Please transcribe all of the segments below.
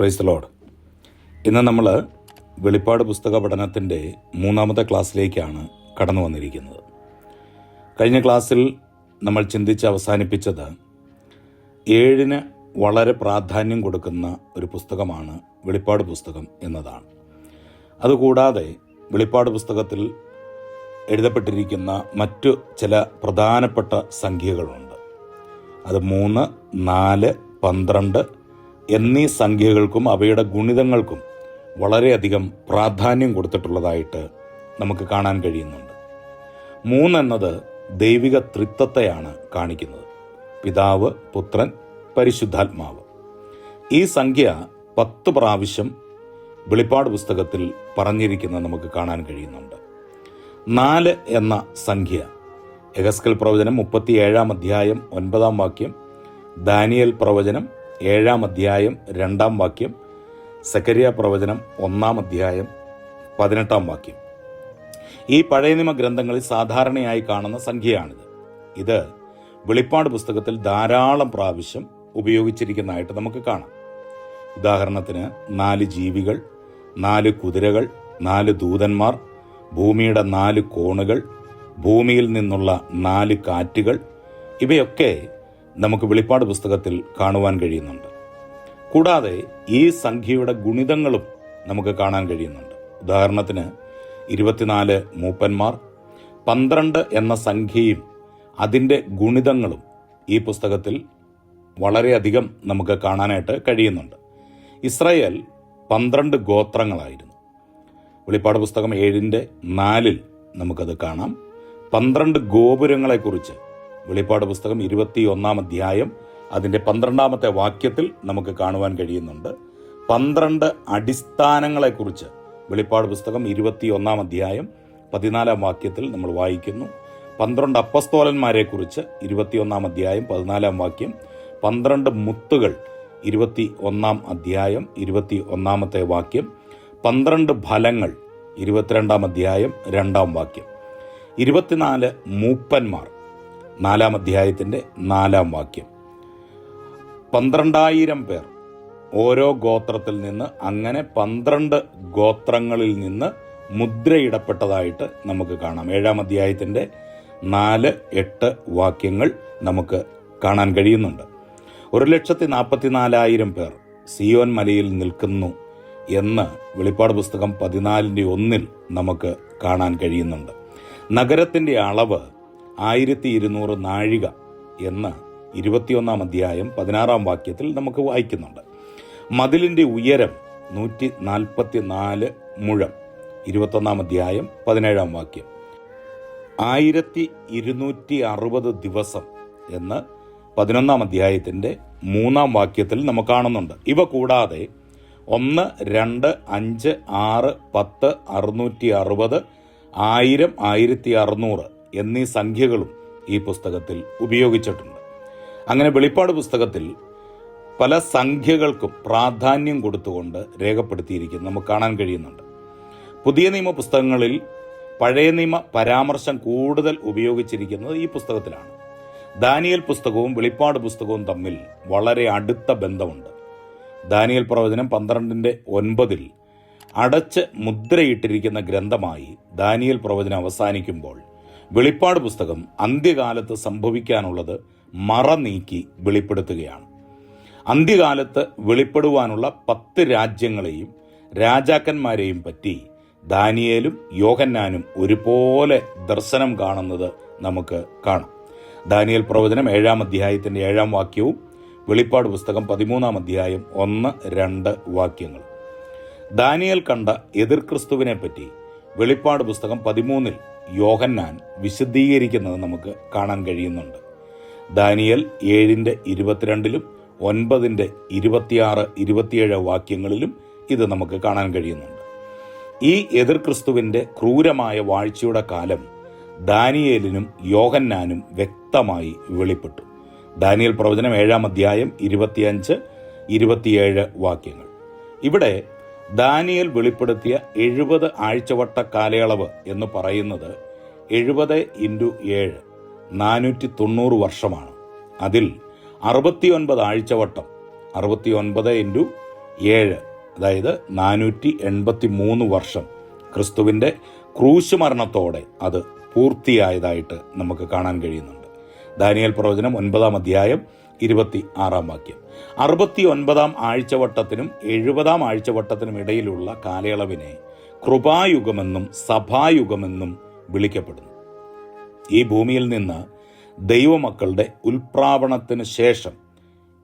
Price load ഇന്ന് നമ്മൾ വെളിപ്പാട് പുസ്തക പഠനത്തിന്റെ മൂന്നാമത്തെ ക്ലാസ്സിലേക്കാണ് കടന്നു വന്നിരിക്കുന്നത്. കഴിഞ്ഞ ക്ലാസ്സിൽ നമ്മൾ ചിന്തിച്ച് അവസാനിപ്പിച്ചത് ഏഴിന് വളരെ പ്രാധാന്യം കൊടുക്കുന്ന ഒരു പുസ്തകമാണ് വെളിപ്പാട് പുസ്തകം എന്നതാണ്. അതുകൂടാതെ വെളിപ്പാട് പുസ്തകത്തിൽ എഴുതപ്പെട്ടിരിക്കുന്ന മറ്റു ചില പ്രധാനപ്പെട്ട സംഖ്യകളുണ്ട്. അത് മൂന്ന് നാല് പന്ത്രണ്ട് എന്നീ സംഖ്യകൾക്കും അവയുടെ ഗുണിതങ്ങൾക്കും വളരെയധികം പ്രാധാന്യം കൊടുത്തിട്ടുള്ളതായിട്ട് നമുക്ക് കാണാൻ കഴിയുന്നുണ്ട്. മൂന്നെന്നത് ദൈവിക തൃത്വത്തെയാണ് കാണിക്കുന്നത്. പിതാവ് പുത്രൻ പരിശുദ്ധാത്മാവ്. ഈ സംഖ്യ പത്ത് പ്രാവശ്യം വെളിപ്പാട് പുസ്തകത്തിൽ പറഞ്ഞിരിക്കുന്നത് നമുക്ക് കാണാൻ കഴിയുന്നുണ്ട്. നാല് എന്ന സംഖ്യ എഗസ്കൽ പ്രവചനം മുപ്പത്തിയേഴാം അധ്യായം ഒൻപതാം വാക്യം ദാനിയൽ പ്രവചനം ഏഴാം അധ്യായം രണ്ടാം വാക്യം സക്കരിയ പ്രവചനം ഒന്നാം അധ്യായം പതിനെട്ടാം വാക്യം. ഈ പഴയ നിയമ ഗ്രന്ഥങ്ങളിൽ സാധാരണയായി കാണുന്ന സംഖ്യയാണിത്. ഇത് വെളിപ്പാട് പുസ്തകത്തിൽ ധാരാളം പ്രാവശ്യം ഉപയോഗിച്ചിരിക്കുന്നതായിട്ട് നമുക്ക് കാണാം. ഉദാഹരണത്തിന് നാല് ജീവികൾ നാല് കുതിരകൾ നാല് ദൂതന്മാർ ഭൂമിയുടെ നാല് കോണുകൾ ഭൂമിയിൽ നിന്നുള്ള നാല് കാറ്റുകൾ ഇവയൊക്കെ നമുക്ക് വെളിപ്പാട് പുസ്തകത്തിൽ കാണുവാൻ കഴിയുന്നുണ്ട്. കൂടാതെ ഈ സംഖ്യയുടെ ഗുണിതങ്ങളും നമുക്ക് കാണാൻ കഴിയുന്നുണ്ട്. ഉദാഹരണത്തിന് ഇരുപത്തിനാല് മൂപ്പന്മാർ പന്ത്രണ്ട് എന്ന സംഖ്യയും അതിന്റെ ഗുണിതങ്ങളും ഈ പുസ്തകത്തിൽ വളരെയധികം നമുക്ക് കാണാനായിട്ട് കഴിയുന്നുണ്ട്. ഇസ്രയേൽ പന്ത്രണ്ട് ഗോത്രങ്ങളായിരുന്നു. വെളിപ്പാട് പുസ്തകം ഏഴിന്റെ നാലിൽ നമുക്കത് കാണാം. പന്ത്രണ്ട് ഗോപുരങ്ങളെക്കുറിച്ച് വെളിപ്പാട് പുസ്തകം ഇരുപത്തി ഒന്നാം അധ്യായം അതിന്റെ പന്ത്രണ്ടാമത്തെ വാക്യത്തിൽ നമുക്ക് കാണുവാൻ കഴിയുന്നുണ്ട്. പന്ത്രണ്ട് അടിസ്ഥാനങ്ങളെക്കുറിച്ച് വെളിപ്പാട് പുസ്തകം ഇരുപത്തി ഒന്നാം അധ്യായം പതിനാലാം വാക്യത്തിൽ നമ്മൾ വായിക്കുന്നു. പന്ത്രണ്ട് അപ്പസ്തോലന്മാരെക്കുറിച്ച് ഇരുപത്തിയൊന്നാം അധ്യായം പതിനാലാം വാക്യം പന്ത്രണ്ട് മുത്തുകൾ ഇരുപത്തി ഒന്നാം അധ്യായം ഇരുപത്തി ഒന്നാമത്തെ വാക്യം പന്ത്രണ്ട് ഫലങ്ങൾ ഇരുപത്തിരണ്ടാം അധ്യായം രണ്ടാം വാക്യം. ഇരുപത്തിനാല് മൂപ്പന്മാർ നാലാം അധ്യായത്തിന്റെ നാലാം വാക്യം. പന്ത്രണ്ടായിരം പേർ ഓരോ ഗോത്രത്തിൽ നിന്ന് അങ്ങനെ പന്ത്രണ്ട് ഗോത്രങ്ങളിൽ നിന്ന് മുദ്രയിടപ്പെട്ടതായിട്ട് നമുക്ക് കാണാം. ഏഴാം അധ്യായത്തിന്റെ നാല് എട്ട് വാക്യങ്ങൾ നമുക്ക് കാണാൻ കഴിയുന്നുണ്ട്. ഒരു ലക്ഷത്തി നാൽപ്പത്തി നാലായിരം പേർ സിയോൻ മലയിൽ നിൽക്കുന്നു എന്ന് വെളിപ്പാട് പുസ്തകം പതിനാലിന്റെ ഒന്നിൽ നമുക്ക് കാണാൻ കഴിയുന്നുണ്ട്. നഗരത്തിന്റെ അളവ് ആയിരത്തി ഇരുന്നൂറ് നാഴിക എന്ന് ഇരുപത്തിയൊന്നാം അധ്യായം പതിനാറാം വാക്യത്തിൽ നമുക്ക് വായിക്കുന്നുണ്ട്. മതിലിന്റെ ഉയരം നൂറ്റി നാൽപ്പത്തി നാല് മുഴം ഇരുപത്തൊന്നാം അധ്യായം പതിനേഴാം വാക്യം. ആയിരത്തി ഇരുന്നൂറ്റി അറുപത് ദിവസം എന്ന് പതിനൊന്നാം അധ്യായത്തിന്റെ മൂന്നാം വാക്യത്തിൽ നമുക്ക് കാണുന്നുണ്ട്. ഇവ കൂടാതെ ഒന്ന് രണ്ട് അഞ്ച് ആറ് പത്ത് അറുന്നൂറ്റി അറുപത് ആയിരം ആയിരത്തി അറുന്നൂറ് എന്നീ സംഖ്യകളും ഈ പുസ്തകത്തിൽ ഉപയോഗിച്ചിട്ടുണ്ട്. അങ്ങനെ വെളിപ്പാട് പുസ്തകത്തിൽ പല സംഖ്യകൾക്കും പ്രാധാന്യം കൊടുത്തുകൊണ്ട് രേഖപ്പെടുത്തിയിരിക്കുന്നത് നമുക്ക് കാണാൻ കഴിയുന്നുണ്ട്. പുതിയ നിയമ പുസ്തകങ്ങളിൽ പഴയ നിയമ പരാമർശം കൂടുതൽ ഉപയോഗിച്ചിരിക്കുന്നത് ഈ പുസ്തകത്തിലാണ്. ദാനിയൽ പുസ്തകവും വെളിപ്പാട് പുസ്തകവും തമ്മിൽ വളരെ അടുത്ത ബന്ധമുണ്ട്. ദാനിയൽ പ്രവചനം പന്ത്രണ്ടിന്റെ ഒൻപതിൽ അടച്ച് മുദ്രയിട്ടിരിക്കുന്ന ഗ്രന്ഥമായി ദാനിയൽ പ്രവചനം അവസാനിക്കുമ്പോൾ വെളിപ്പാട് പുസ്തകം അന്ത്യകാലത്ത് സംഭവിക്കാനുള്ളത് മറ നീക്കി വെളിപ്പെടുത്തുകയാണ്. അന്ത്യകാലത്ത് വെളിപ്പെടുവാനുള്ള പത്ത് രാജ്യങ്ങളെയും രാജാക്കന്മാരെയും പറ്റി ദാനിയേലും യോഹന്നാനും ഒരുപോലെ ദർശനം കാണുന്നത് നമുക്ക് കാണാം. ദാനിയൽ പ്രവചനം ഏഴാം അധ്യായത്തിന്റെ ഏഴാം വാക്യവും വെളിപ്പാട് പുസ്തകം പതിമൂന്നാം അധ്യായം ഒന്ന് രണ്ട് വാക്യങ്ങൾ ദാനിയൽ കണ്ട എതിർ ക്രിസ്തുവിനെ പറ്റി വെളിപ്പാട് പുസ്തകം പതിമൂന്നിൽ യോഹന്നാൻ വിശദീകരിക്കുന്നത് നമുക്ക് കാണാൻ കഴിയുന്നുണ്ട്. ദാനിയൽ ഏഴിന്റെ ഇരുപത്തിരണ്ടിലും ഒൻപതിന്റെ ഇരുപത്തിയാറ് ഇരുപത്തിയേഴ് വാക്യങ്ങളിലും ഇത് നമുക്ക് കാണാൻ കഴിയുന്നുണ്ട്. ഈ എതിർ ക്രിസ്തുവിന്റെ ക്രൂരമായ വാഴ്ചയുടെ കാലം ദാനിയേലിനും യോഹന്നാനും വ്യക്തമായി വെളിപ്പെട്ടു. ദാനിയൽ പ്രവചനം ഏഴാം അധ്യായം ഇരുപത്തിയഞ്ച് ഇരുപത്തിയേഴ് വാക്യങ്ങൾ. ഇവിടെ ദാനിയൽ വെളിപ്പെടുത്തിയ എഴുപത് ആഴ്ചവട്ട കാലയളവ് എന്ന് പറയുന്നത് എഴുപത് ഇന്റു ഏഴ് നാനൂറ്റി തൊണ്ണൂറ് വർഷമാണ്. അതിൽ അറുപത്തിയൊൻപത് ആഴ്ചവട്ടം അറുപത്തിയൊൻപത് ഇന്റു ഏഴ് അതായത് നാനൂറ്റി എൺപത്തി മൂന്ന് വർഷം ക്രിസ്തുവിന്റെ ക്രൂശ് മരണത്തോടെ അത് പൂർത്തിയായതായിട്ട് നമുക്ക് കാണാൻ കഴിയുന്നുണ്ട്. ദാനിയൽ പ്രവചനം ഒൻപതാം അധ്യായം ഇരുപത്തി ആറാം വാക്യം. അറുപത്തി ഒൻപതാം ആഴ്ചവട്ടത്തിനും എഴുപതാം ആഴ്ചവട്ടത്തിനും ഇടയിലുള്ള കാലയളവിനെ കൃപായുഗമെന്നും സഭായുഗമെന്നും വിളിക്കപ്പെടുന്നു. ഈ ഭൂമിയിൽ നിന്ന് ദൈവമക്കളുടെ ഉൽപ്രാവണത്തിന് ശേഷം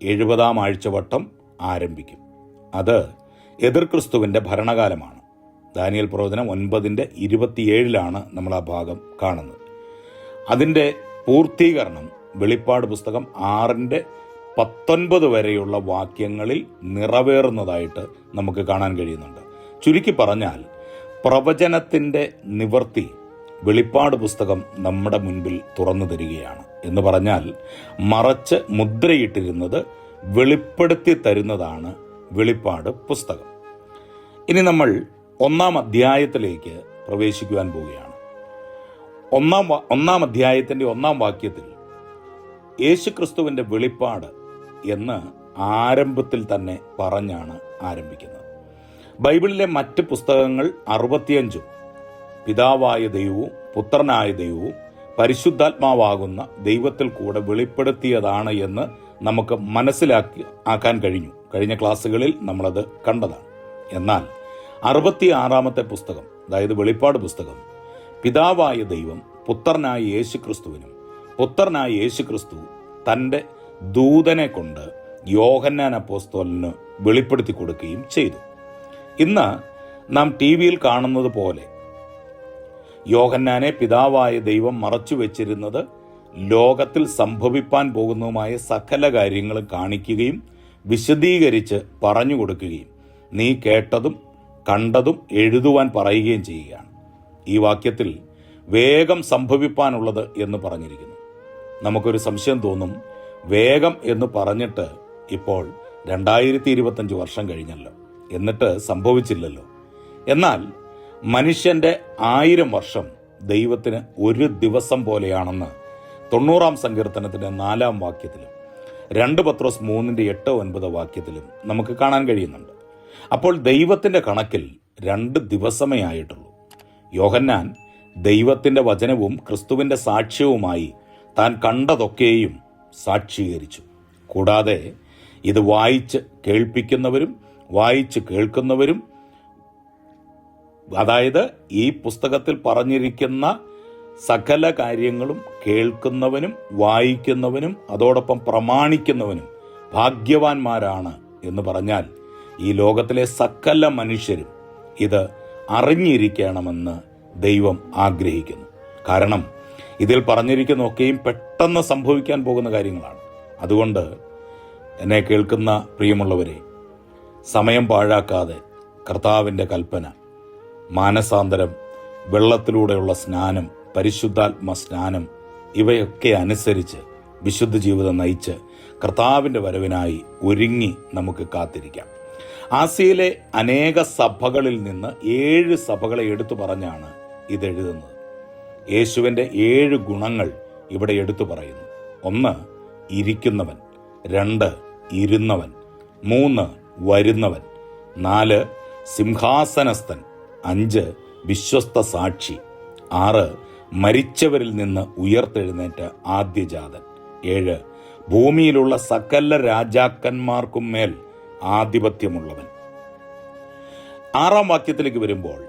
എഴുപതാം ആഴ്ചവട്ടം ആരംഭിക്കും. അത് എതിർ ക്രിസ്തുവിന്റെ ഭരണകാലമാണ്. ദാനിയൽ പ്രവചനം ഒൻപതിന്റെ ഇരുപത്തിയേഴിലാണ് നമ്മൾ ആ ഭാഗം കാണുന്നത്. അതിന്റെ പൂർത്തീകരണം. വെളിപ്പാട് പുസ്തകം ആറിന്റെ പത്തൊൻപത് വരെയുള്ള വാക്യങ്ങളിൽ നിറവേറുന്നതായിട്ട് നമുക്ക് കാണാൻ കഴിയുന്നുണ്ട്. ചുരുക്കി പറഞ്ഞാൽ പ്രവചനത്തിന്റെ നിവർത്തി വെളിപ്പാട് പുസ്തകം നമ്മുടെ മുൻപിൽ തുറന്നു തരികയാണ് എന്ന് പറഞ്ഞാൽ മറച്ച് മുദ്രയിട്ടിരുന്നത് വെളിപ്പെടുത്തി തരുന്നതാണ് വെളിപ്പാട് പുസ്തകം. ഇനി നമ്മൾ ഒന്നാം അധ്യായത്തിലേക്ക് പ്രവേശിക്കുവാൻ പോവുകയാണ്. ഒന്നാം ഒന്നാം അധ്യായത്തിന്റെ ഒന്നാം വാക്യത്തിൽ യേശുക്രിസ്തുവിന്റെ വെളിപ്പാട് എന്ന് ആരംഭത്തിൽ തന്നെ പറഞ്ഞാണ് ആരംഭിക്കുന്നത്. ബൈബിളിലെ മറ്റ് പുസ്തകങ്ങൾ അറുപത്തിയഞ്ചും പിതാവായ ദൈവവും പുത്രനായ ദൈവവും പരിശുദ്ധാത്മാവാകുന്ന ദൈവത്തിൽ കൂടെ വെളിപ്പെടുത്തിയതാണ് എന്ന് നമുക്ക് മനസ്സിലാക്കി ആക്കാൻ കഴിഞ്ഞു. കഴിഞ്ഞ ക്ലാസ്സുകളിൽ നമ്മളത് കണ്ടതാണ്. എന്നാൽ അറുപത്തി ആറാമത്തെ പുസ്തകം അതായത് വെളിപ്പാട് പുസ്തകം പിതാവായ ദൈവം പുത്രനായ യേശുക്രിസ്തുവിനും പുത്രനായ യേശു ക്രിസ്തു തന്റെ ദൂതനെ കൊണ്ട് യോഹന്നാൻ അപ്പോസ്തോലിന് വെളിപ്പെടുത്തി കൊടുക്കുകയും ചെയ്തു. ഇന്ന് നാം ടി വിയിൽ കാണുന്നത് പോലെ യോഹന്നാനെ പിതാവായ ദൈവം മറച്ചു വെച്ചിരുന്നത് ലോകത്തിൽ സംഭവിപ്പാൻ പോകുന്നതുമായ സകല കാര്യങ്ങളും കാണിക്കുകയും വിശദീകരിച്ച് പറഞ്ഞു കൊടുക്കുകയും നീ കേട്ടതും കണ്ടതും എഴുതുവാൻ പറയുകയും ചെയ്യുകയാണ്. ഈ വാക്യത്തിൽ വേഗം സംഭവിപ്പാനുള്ളത് എന്ന് പറഞ്ഞിരിക്കുന്നു. നമുക്കൊരു സംശയം തോന്നും വേഗം എന്ന് പറഞ്ഞിട്ട് ഇപ്പോൾ രണ്ടായിരത്തി ഇരുപത്തഞ്ച് വർഷം കഴിഞ്ഞല്ലോ. എന്നിട്ട് സംഭവിച്ചില്ലല്ലോ. എന്നാൽ മനുഷ്യന്റെ ആയിരം വർഷം ദൈവത്തിന് ഒരു ദിവസം പോലെയാണെന്ന് തൊണ്ണൂറാം സങ്കീർത്തനത്തിന്റെ നാലാം വാക്യത്തിലും രണ്ട് പത്രോസ് മൂന്നിന്റെ എട്ട് ഒൻപത് വാക്യത്തിലും നമുക്ക് കാണാൻ കഴിയുന്നുണ്ട്. അപ്പോൾ ദൈവത്തിന്റെ കണക്കിൽ രണ്ട് ദിവസമേ ആയിട്ടുള്ളൂ. യോഹന്നാൻ ദൈവത്തിന്റെ വചനവും ക്രിസ്തുവിന്റെ സാക്ഷ്യവുമായി താൻ കണ്ടതൊക്കെയും സാക്ഷീകരിച്ചു. കൂടാതെ ഇത് വായിച്ച് കേൾപ്പിക്കുന്നവരും വായിച്ച് കേൾക്കുന്നവരും അതായത് ഈ പുസ്തകത്തിൽ പറഞ്ഞിരിക്കുന്ന സകല കാര്യങ്ങളും കേൾക്കുന്നവനും വായിക്കുന്നവനും അതോടൊപ്പം പ്രമാണിക്കുന്നവനും ഭാഗ്യവാന്മാരാണ് എന്ന് പറഞ്ഞാൽ ഈ ലോകത്തിലെ സകല മനുഷ്യരും ഇത് അറിഞ്ഞിരിക്കണമെന്ന് ദൈവം ആഗ്രഹിക്കുന്നു. കാരണം ഇതിൽ പറഞ്ഞിരിക്കുന്ന ഒക്കെയും പെട്ടെന്ന് സംഭവിക്കാൻ പോകുന്ന കാര്യങ്ങളാണ്. അതുകൊണ്ട് എന്നെ കേൾക്കുന്ന പ്രിയമുള്ളവരെ സമയം പാഴാക്കാതെ കർത്താവിന്റെ കൽപ്പന മാനസാന്തരം വെള്ളത്തിലൂടെയുള്ള സ്നാനം പരിശുദ്ധാത്മ സ്നാനം ഇവയൊക്കെ അനുസരിച്ച് വിശുദ്ധ ജീവിതം നയിച്ച് കർത്താവിന്റെ വരവിനായി ഒരുങ്ങി നമുക്ക് കാത്തിരിക്കാം. ആസിയയിലെ അനേക സഭകളിൽ നിന്ന് ഏഴ് സഭകളെ എടുത്തു പറഞ്ഞാണ് ഇതെഴുതുന്നത്. യേശുവിന്റെ ഏഴ് ഗുണങ്ങൾ ഇവിടെ എടുത്തു പറയുന്നു. ഒന്ന് ഇരിക്കുന്നവൻ. രണ്ട് ഇരുന്നവൻ. മൂന്ന് വരുന്നവൻ. നാല് സിംഹാസനസ്ഥൻ. അഞ്ച് വിശ്വസ്ത സാക്ഷി. ആറ് മരിച്ചവരിൽ നിന്ന് ഉയർത്തെഴുന്നേറ്റ ആദ്യജാതൻ. ഏഴ് ഭൂമിയിലുള്ള സകല രാജാക്കന്മാർക്കും മേൽ ആധിപത്യമുള്ളവൻ. ആറാം വാക്യത്തിലേക്ക് വരുമ്പോൾ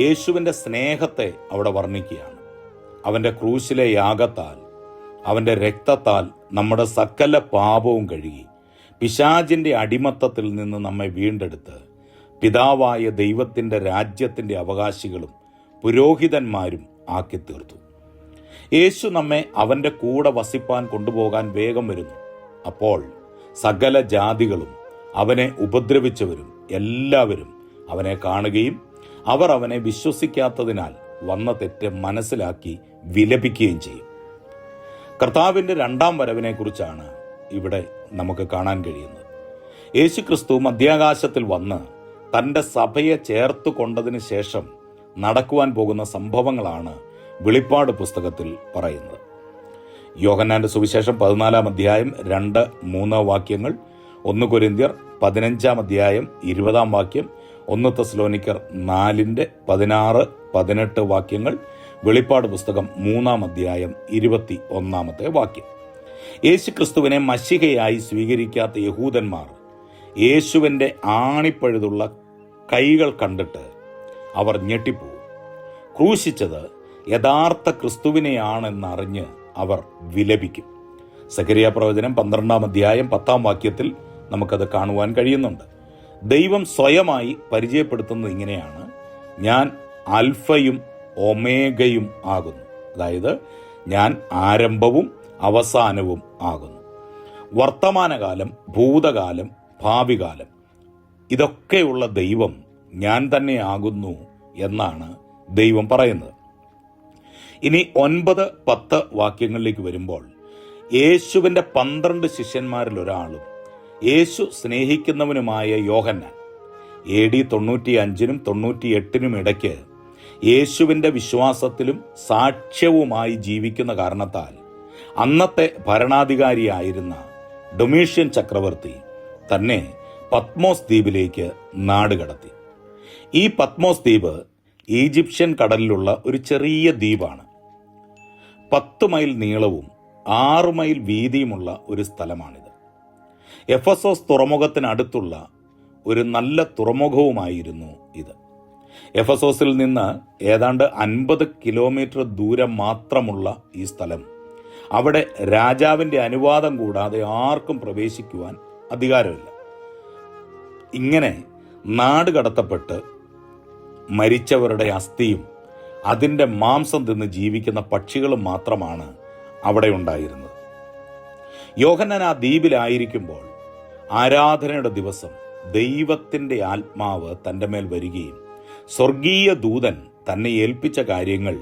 യേശുവിന്റെ സ്നേഹത്തെ അവിടെ വർണിക്കുകയാണ്. അവന്റെ ക്രൂശിലെ യാഗത്താൽ അവന്റെ രക്തത്താൽ നമ്മുടെ സകല പാപവും കഴുകി പിശാചിന്റെ അടിമത്തത്തിൽ നിന്ന് നമ്മെ വീണ്ടെടുത്ത് പിതാവായ ദൈവത്തിന്റെ രാജ്യത്തിന്റെ അവകാശികളും പുരോഹിതന്മാരും ആക്കി തീർത്തു യേശു നമ്മെ അവന്റെ കൂടെ വസിപ്പാൻ കൊണ്ടുപോകാൻ വേഗം വരുന്നു. അപ്പോൾ സകല ജാതികളും അവനെ ഉപദ്രവിച്ചവരും എല്ലാവരും അവനെ കാണുകയും അവർ അവനെ വിശ്വസിക്കാത്തതിനാൽ വന്ന തെറ്റ് മനസ്സിലാക്കി വിലപിക്കുകയും ചെയ്യും. കർത്താവിന്റെ രണ്ടാം വരവിനെക്കുറിച്ചാണ് ഇവിടെ നമുക്ക് കാണാൻ കഴിയുന്നത്. യേശുക്രിസ്തു മധ്യാകാശത്തിൽ വന്ന് തന്റെ സഭയെ ചേർത്ത് കൊണ്ടതിന് ശേഷം നടക്കുവാൻ പോകുന്ന സംഭവങ്ങളാണ് വെളിപ്പാട് പുസ്തകത്തിൽ പറയുന്നത്. യോഹന്നാന്റെ സുവിശേഷം പതിനാലാം അധ്യായം രണ്ട് മൂന്ന് വാക്യങ്ങൾ ഒന്ന് കൊരിന്ത്യർ പതിനഞ്ചാം അധ്യായം ഇരുപതാം വാക്യം ഒന്ന് തെസ്ലോനിക്കർ നാലിന്റെ പതിനാറ് പതിനെട്ട് വാക്യങ്ങൾ വെളിപ്പാട് പുസ്തകം മൂന്നാം അധ്യായം ഇരുപത്തി ഒന്നാമത്തെ വാക്യം. യേശു ക്രിസ്തുവിനെ മഷികയായി സ്വീകരിക്കാത്ത യഹൂദന്മാർ യേശുവിന്റെ ആണിപ്പഴുതുള്ള കൈകൾ കണ്ടിട്ട് അവർ ഞെട്ടിപ്പോവും ക്രൂശിച്ചത് യഥാർത്ഥ ക്രിസ്തുവിനെയാണെന്നറിഞ്ഞ് അവർ വിലപിക്കും. സക്രിയ പ്രവചനം പന്ത്രണ്ടാം അധ്യായം പത്താം വാക്യത്തിൽ നമുക്കത് കാണുവാൻ കഴിയുന്നുണ്ട്. ദൈവം സ്വയമായി പരിചയപ്പെടുത്തുന്നത് ഇങ്ങനെയാണ്. ഞാൻ അൽഫയും ഒമേഗയും ആകുന്നു. അതായത് ഞാൻ ആരംഭവും അവസാനവും ആകുന്നു. വർത്തമാനകാലം ഭൂതകാലം ഭാവികാലം ഇതൊക്കെയുള്ള ദൈവം ഞാൻ തന്നെയാകുന്നു എന്നാണ് ദൈവം പറയുന്നത്. ഇനി ഒൻപത് പത്ത് വാക്യങ്ങളിലേക്ക് വരുമ്പോൾ യേശുവിന്റെ പന്ത്രണ്ട് ശിഷ്യന്മാരിൽ ഒരാളും യേശു സ്നേഹിക്കുന്നവനുമായ യോഹന്നാൻ. എ ഡി തൊണ്ണൂറ്റി അഞ്ചിനും തൊണ്ണൂറ്റി എട്ടിനും ഇടയ്ക്ക് യേശുവിന്റെ വിശ്വാസത്തിലും സാക്ഷ്യവുമായി ജീവിക്കുന്ന കാരണത്താൽ അന്നത്തെ ഭരണാധികാരിയായിരുന്ന ഡൊമീഷ്യൻ ചക്രവർത്തി തന്നെ പത്മോസ് ദ്വീപിലേക്ക് നാടുകടത്തി ഈ പത്മോസ് ദ്വീപ് ഈജിപ്ഷ്യൻ കടലിലുള്ള ഒരു ചെറിയ ദ്വീപാണ്. പത്ത് മൈൽ നീളവും ആറ് മൈൽ വീതിയുമുള്ള ഒരു സ്ഥലമാണിത്. എഫസോസ് തുറമുഖത്തിനടുത്തുള്ള ഒരു നല്ല തുറമുഖവുമായിരുന്നു ഇത്. എഫ് എസ് എസിൽ നിന്ന് ഏതാണ്ട് അൻപത് കിലോമീറ്റർ ദൂരം മാത്രമുള്ള ഈ സ്ഥലം. അവിടെ രാജാവിന്റെ അനുവാദം കൂടാതെ ആർക്കും പ്രവേശിക്കുവാൻ അധികാരമില്ല. ഇങ്ങനെ നാട് കടത്തപ്പെട്ട് മരിച്ചവരുടെ അസ്ഥിയും അതിന്റെ മാംസം തിന്ന് ജീവിക്കുന്ന പക്ഷികളും മാത്രമാണ് അവിടെ ഉണ്ടായിരുന്നത്. യോഹന്നൻ ആ ദ്വീപിലായിരിക്കുമ്പോൾ ആരാധനയുടെ ദിവസം ദൈവത്തിന്റെ ആത്മാവ് തന്റെ മേൽ വരികയും സ്വർഗീയ ദൂതൻ തന്നെ ഏൽപ്പിച്ച കാര്യങ്ങൾ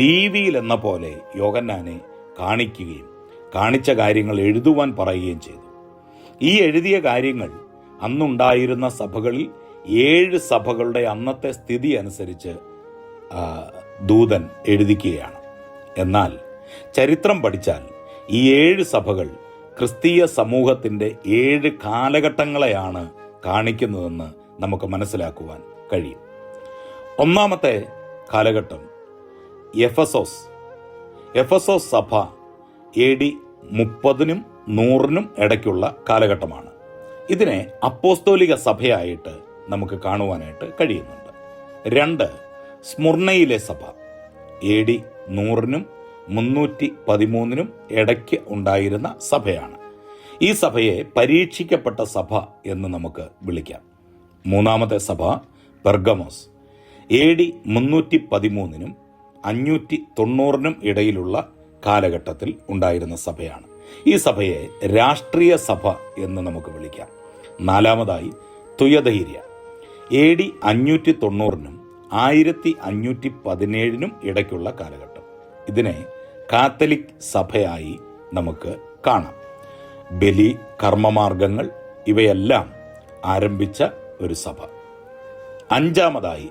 ടി വിയിൽ എന്ന പോലെ യോഗന്നാനെ കാണിക്കുകയും കാണിച്ച കാര്യങ്ങൾ എഴുതുവാൻ പറയുകയും ചെയ്തു. ഈ എഴുതിയ കാര്യങ്ങൾ അന്നുണ്ടായിരുന്ന സഭകളിൽ ഏഴ് സഭകളുടെ അന്നത്തെ സ്ഥിതി അനുസരിച്ച് ദൂതൻ എഴുതിക്കുകയാണ്. എന്നാൽ ചരിത്രം പഠിച്ചാൽ ഈ ഏഴ് സഭകൾ ക്രിസ്തീയ സമൂഹത്തിന്റെ ഏഴ് കാലഘട്ടങ്ങളെയാണ് കാണിക്കുന്നതെന്ന് നമുക്ക് മനസ്സിലാക്കുവാൻ കഴിയും. ഒന്നാമത്തെ കാലഘട്ടം എഫസോസ്. എഫസോസ് സഭ എ ഡി മുപ്പതിനും നൂറിനും ഇടയ്ക്കുള്ള കാലഘട്ടമാണ്. ഇതിനെ അപ്പോസ്തോലിക സഭയായിട്ട് നമുക്ക് കാണുവാനായിട്ട് കഴിയുന്നുണ്ട്. രണ്ട് സ്മുർണയിലെ സഭ എ ഡി നൂറിനും മുന്നൂറ്റി പതിമൂന്നിനും ഇടയ്ക്ക് ഉണ്ടായിരുന്ന സഭയാണ്. ഈ സഭയെ പരീക്ഷിക്കപ്പെട്ട സഭ എന്ന് നമുക്ക് വിളിക്കാം. മൂന്നാമത്തെ സഭ പെർഗമോസ്. എ ഡി മുന്നൂറ്റി പതിമൂന്നിനും അഞ്ഞൂറ്റി തൊണ്ണൂറിനും ഇടയിലുള്ള കാലഘട്ടത്തിൽ ഉണ്ടായിരുന്ന സഭയാണ്. ഈ സഭയെ രാഷ്ട്രീയ സഭ എന്ന് നമുക്ക് വിളിക്കാം. നാലാമതായി തുയധൈര്യ. എ ഡി അഞ്ഞൂറ്റി തൊണ്ണൂറിനും ആയിരത്തി അഞ്ഞൂറ്റി പതിനേഴിനും ഇടയ്ക്കുള്ള കാലഘട്ടം. ഇതിനെ കാത്തലിക് സഭയായി നമുക്ക് കാണാം. ബലി കർമ്മമാർഗങ്ങൾ ഇവയെല്ലാം ആരംഭിച്ച ഒരു സഭ. അഞ്ചാമതായി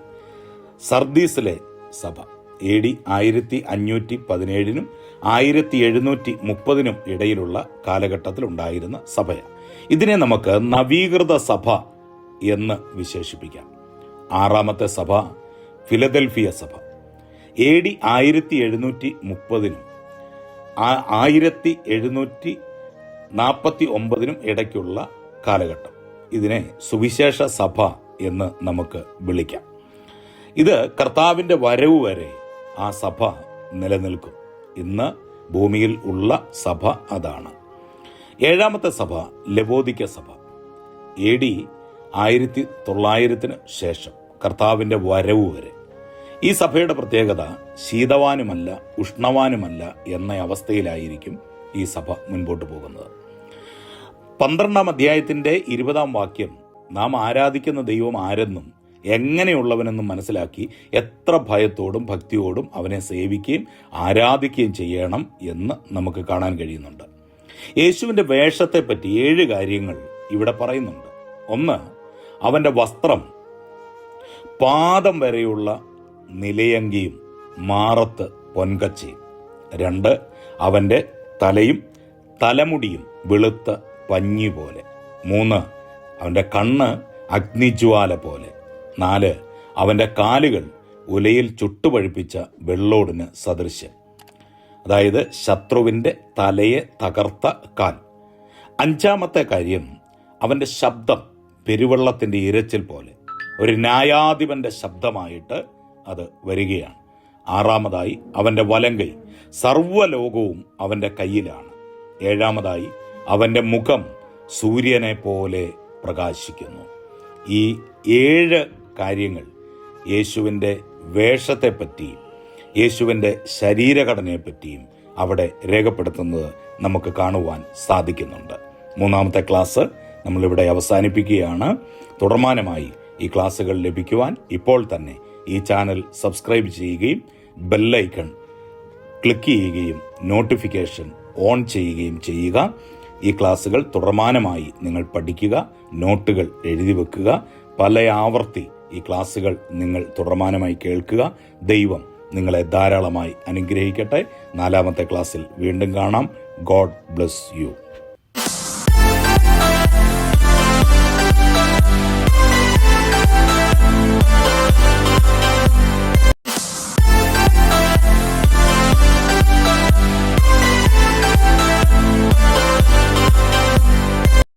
സർദീസിലെ സഭ. എ ഡി ആയിരത്തി അഞ്ഞൂറ്റി പതിനേഴിനും ആയിരത്തി എഴുന്നൂറ്റി മുപ്പതിനും ഇടയിലുള്ള കാലഘട്ടത്തിൽ ഉണ്ടായിരുന്ന സഭയാണ്. ഇതിനെ നമുക്ക് നവീകൃത സഭ എന്ന് വിശേഷിപ്പിക്കാം. ആറാമത്തെ സഭ ഫിലദൽഫിയ സഭ. എ ഡി ആയിരത്തി എഴുന്നൂറ്റി മുപ്പതിനും ആയിരത്തി എഴുന്നൂറ്റി നാൽപ്പത്തി ഒമ്പതിനും ഇടയ്ക്കുള്ള കാലഘട്ടം. ഇതിനെ സുവിശേഷ സഭ എന്ന് നമുക്ക് വിളിക്കാം. ഇത് കർത്താവിന്റെ വരവ് വരെ ആ സഭ നിലനിൽക്കും. ഇന്ന് ഭൂമിയിൽ ഉള്ള സഭ അതാണ്. ഏഴാമത്തെ സഭ ലവോദിക്ക സഭ. എ ഡി ആയിരത്തി തൊള്ളായിരത്തിന് ശേഷം കർത്താവിന്റെ വരവ് വരെ ഈ സഭയുടെ പ്രത്യേകത ശീതവാനുമല്ല ഉഷ്ണവാനുമല്ല എന്ന അവസ്ഥയിലായിരിക്കും ഈ സഭ മുൻപോട്ട് പോകുന്നത്. പന്ത്രണ്ടാം അധ്യായത്തിന്റെ ഇരുപതാം വാക്യം നാം ആരാധിക്കുന്ന ദൈവം ആരെന്നും എങ്ങനെയുള്ളവനെന്നും മനസ്സിലാക്കി എത്ര ഭയത്തോടും ഭക്തിയോടും അവനെ സേവിക്കുകയും ആരാധിക്കുകയും ചെയ്യണം എന്ന് നമുക്ക് കാണാൻ കഴിയുന്നുണ്ട്. യേശുവിന്റെ വേഷത്തെപ്പറ്റി ഏഴ് കാര്യങ്ങൾ ഇവിടെ പറയുന്നുണ്ട്. ഒന്ന് അവന്റെ വസ്ത്രം പാദം വരെയുള്ള നിലയങ്കിയും മാറത്ത് പൊൻകച്ചയും. രണ്ട് അവന്റെ തലയും തലമുടിയും വെളുത്ത പഞ്ഞി പോലെ. മൂന്ന് അവന്റെ കണ്ണ് അഗ്നിജ്വാല പോലെ. നാല് അവന്റെ കാലുകൾ ഉലയിൽ ചുട്ടുപഴുപ്പിച്ച വെള്ളോടിന് സദൃശ്യം. അതായത് ശത്രുവിന്റെ തലയെ തകർത്ത കാൽ. അഞ്ചാമത്തെ കാര്യം അവന്റെ ശബ്ദം പെരുവെള്ളത്തിന്റെ ഇരച്ചിൽ പോലെ. ഒരു ന്യായാധിപന്റെ ശബ്ദമായിട്ട് അത് വരികയാണ്. ആറാമതായി അവന്റെ വലങ്കൈ സർവലോകവും അവന്റെ കയ്യിലാണ്. ഏഴാമതായി അവന്റെ മുഖം സൂര്യനെ പോലെ പ്രകാശിക്കുന്നു. ഈ ഏഴ് കാര്യങ്ങൾ യേശുവിന്റെ വേഷത്തെപ്പറ്റിയും യേശുവിന്റെ ശരീരഘടനയെപ്പറ്റിയും അവിടെ രേഖപ്പെടുത്തുന്നത് നമുക്ക് കാണുവാൻ സാധിക്കുന്നുണ്ട്. മൂന്നാമത്തെ ക്ലാസ് നമ്മളിവിടെ അവസാനിപ്പിക്കുകയാണ്. തുടർമാനമായി ഈ ക്ലാസ്സുകൾ ലഭിക്കുവാൻ ഇപ്പോൾ തന്നെ ഈ ചാനൽ സബ്സ്ക്രൈബ് ചെയ്യുകയും ബെല്ലൈക്കൺ ക്ലിക്ക് ചെയ്യുകയും നോട്ടിഫിക്കേഷൻ ഓൺ ചെയ്യുകയും ചെയ്യുക. ഈ ക്ലാസ്സുകൾ തുടർമാനമായി നിങ്ങൾ പഠിക്കുക നോട്ടുകൾ എഴുതി വെക്കുക പല ആവർത്തി ഈ ക്ലാസ്സുകൾ നിങ്ങൾ തുടർമാനമായി കേൾക്കുക. ദൈവം നിങ്ങളെ ധാരാളമായി അനുഗ്രഹിക്കട്ടെ. നാലാമത്തെ ക്ലാസ്സിൽ വീണ്ടും കാണാം. God bless you.